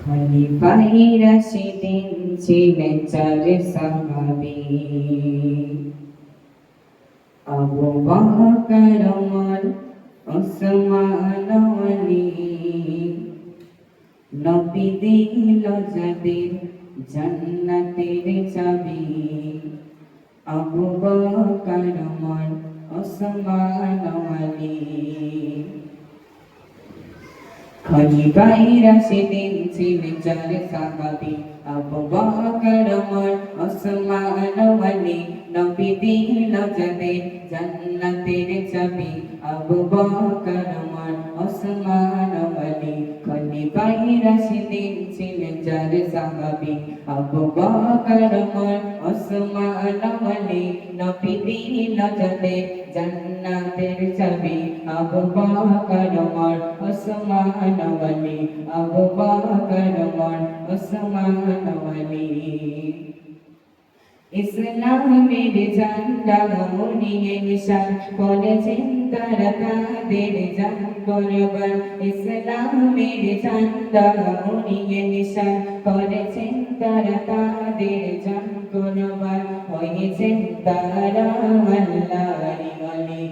খলিফাই রাশিদিন ছিলেন চার সাহাবী আবু বকর ওমর ওসমান চাবি আবু বকর ওসমান আলী খলিফাই রাশিদিন ছিলেন চার সাহাবী আবু বকর ওমর ওসমান আলী নবী দিল যাদের জান্নাতের চাবি আবু বকর ওমর ওসমান রাশিদিন ছিলেন চার সাহাবী আবু বকর ওমর ওসমান আলী নবী দিল যাদের জান্নাতের চাবি আবু বকর ওমর ওসমান আলী আবু বকর ওমর ওসমান আলী ইসলামের ঝান্ডা মুড়িয়ে নিশান করেছেন তারা তাদের জান করবার ইসলামের ঝান্ডা মুড়িয়ে নিশান করেছেন তারা তাদের জান করবার হয়েছেন তারা আল্লাহর